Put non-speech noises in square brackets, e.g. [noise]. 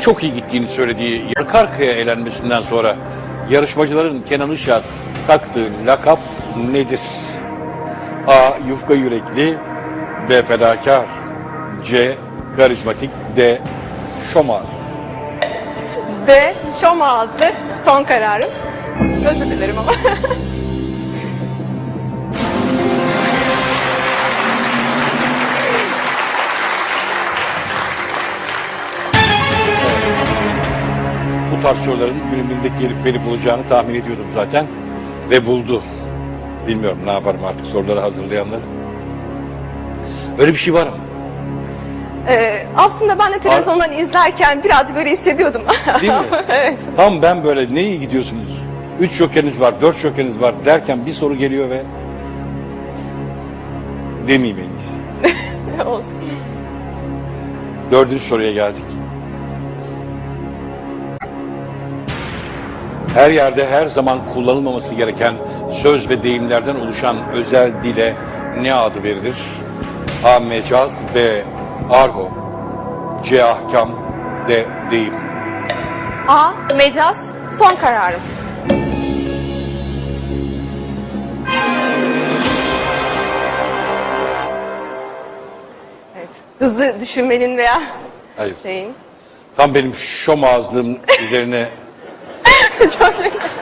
çok iyi gittiğini söylediği arka arkaya elenmesinden sonra yarışmacıların Kenan Işık'a taktığı lakap nedir? A. Yufka yürekli B. Fedakar C. Karizmatik D. Şom ağızlı. D. Şom ağızlı. Son kararım. Özür dilerim ama. [laughs] Soruların günümünde gelip beni bulacağını tahmin ediyordum zaten. Ve buldu. Bilmiyorum ne yaparım artık soruları hazırlayanları. Öyle bir şey var ama. Ee, aslında ben de televizyondan izlerken birazcık öyle hissediyordum. Değil mi? [laughs] evet. Tam ben böyle ne iyi gidiyorsunuz? Üç jokeriniz var, dört jokeriniz var derken bir soru geliyor ve demeyeyim en iyisi. [laughs] Olsun. Dördüncü soruya geldik. Her yerde her zaman kullanılmaması gereken söz ve deyimlerden oluşan özel dile ne adı verilir? A. Mecaz B. Argo C. Ahkam D. Deyim A. Mecaz. Son kararım. Evet. Hızlı düşünmenin veya Hayır. şeyin. Tam benim şom ağızlığım üzerine Çok [laughs]